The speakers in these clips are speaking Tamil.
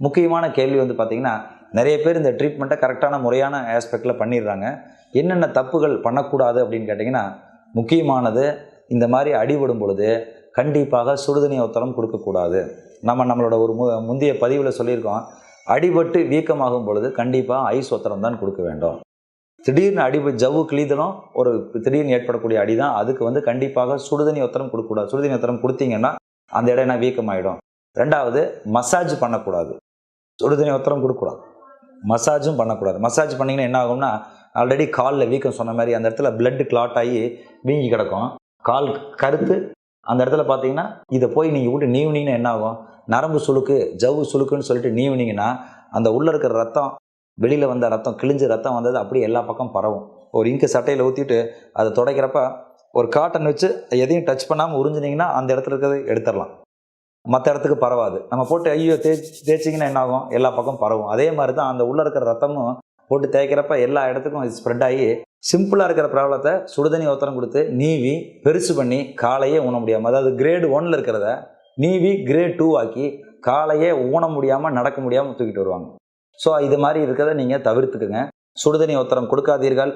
முக்கியமான கேள்வி வந்து பார்த்திங்கன்னா நிறைய பேர் இந்த ட்ரீட்மெண்ட்டை கரெக்டான முறையான ஆஸ்பெக்டில் பண்ணிடுறாங்க. என்னென்ன தப்புகள் பண்ணக்கூடாது அப்படின்னு கேட்டிங்கன்னா முக்கியமானது இந்த மாதிரி அடிபடும் பொழுது கண்டிப்பாக சுடுதண்ணி ஒத்தரம் கொடுக்கக்கூடாது. நம்ம நம்மளோட ஒரு மு முந்தைய பதிவில் சொல்லியிருக்கோம் அடிபட்டு வீக்கமாகும் பொழுது கண்டிப்பாக ஐஸ் ஒத்தரம் தான் கொடுக்க வேண்டும். திடீர்னு அடிப ஜவ்வு கிழிதலும் ஒரு திடீர்னு ஏற்படக்கூடிய அடி தான் அதுக்கு வந்து கண்டிப்பாக சுடுதண்ணி ஒத்தரம் கொடுக்கக்கூடாது சுடுதண்ணி ஒத்தரம் கொடுத்தீங்கன்னா அந்த இடம் என்ன வீக்கமாயிடும். ரெண்டாவது மசாஜ் பண்ணக்கூடாது. சுடுதண்ணி உத்தரம் கொடுக்கக்கூடாது. மசாஜும் பண்ணக்கூடாது. மசாஜ் பண்ணிங்கன்னா என்ன ஆகும்னா ஆல்ரெடி காலில் வீக்கம் சொன்ன மாதிரி அந்த இடத்துல blood கிளாட் ஆகி வீங்கி கிடக்கும். கால் கருத்து அந்த இடத்துல பார்த்தீங்கன்னா இதை போய் நீங்கள் விட்டு நீவுனீங்கன்னா என்ன ஆகும் நரம்பு சுழுக்கு ஜவ்வு சுழுக்குன்னு சொல்லிட்டு நீவுனீங்கன்னா அந்த உள்ளே இருக்கிற ரத்தம் வெளியில் வந்த ரத்தம் கிழிஞ்ச ரத்தம் வந்தது அப்படியே எல்லா பக்கம் பரவும். ஒரு இங்கு சட்டையில் ஊற்றிட்டு அதை துடைக்கிறப்ப ஒரு காட்டன் வச்சு எதையும் டச் பண்ணாமல் உறிஞ்சினீங்கன்னா அந்த இடத்துல இருக்கிறது எடுத்துடலாம். மற்ற இடத்துக்கு பரவாது. நம்ம போட்டு ஐயோ தே தேய்ச்சிங்கன்னா என்ன ஆகும் எல்லா பக்கம் பரவும். அதே மாதிரி தான் அந்த உள்ளே இருக்கிற ரத்தமும் போட்டு தேய்க்கிறப்ப எல்லா இடத்துக்கும் ஸ்ப்ரெட் ஆகி சிம்பிளாக இருக்கிற ப்ராப்ளத்தை சுடுதண்ணி ஒத்தரம் கொடுத்து நீவி பெருசு பண்ணி காலையே ஊன முடியாமல் அதாவது கிரேடு ஒன்னில் இருக்கிறத நீவி கிரேட் டூ ஆக்கி காலையே ஊன முடியாமல் நடக்க முடியாமல் தூக்கிட்டு வருவாங்க. ஸோ இது மாதிரி இருக்கிறத நீங்கள் தவிர்த்துக்குங்க. சுடுதண்ணி ஒத்தரம் கொடுக்காதீர்கள்.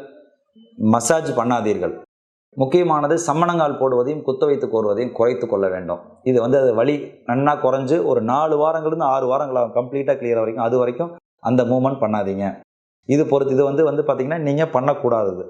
மசாஜ் பண்ணாதீர்கள். முக்கியமானது சம்மணங்கால் போடுவதையும் குத்த வைத்து கோருவதையும் குறைத்து கொள்ள வேண்டும். இது வந்து அது வழி நன்னா குறைஞ்சு ஒரு நாலு வாரங்கள்லேருந்து ஆறு வாரங்கள் ஆகும் கம்ப்ளீட்டாக கிளியர் வரைக்கும் அது வரைக்கும் அந்த மூமெண்ட் பண்ணாதீங்க. இது பொறுத்து இது வந்து வந்து பார்த்திங்கன்னா நீங்கள் பண்ணக்கூடாதது.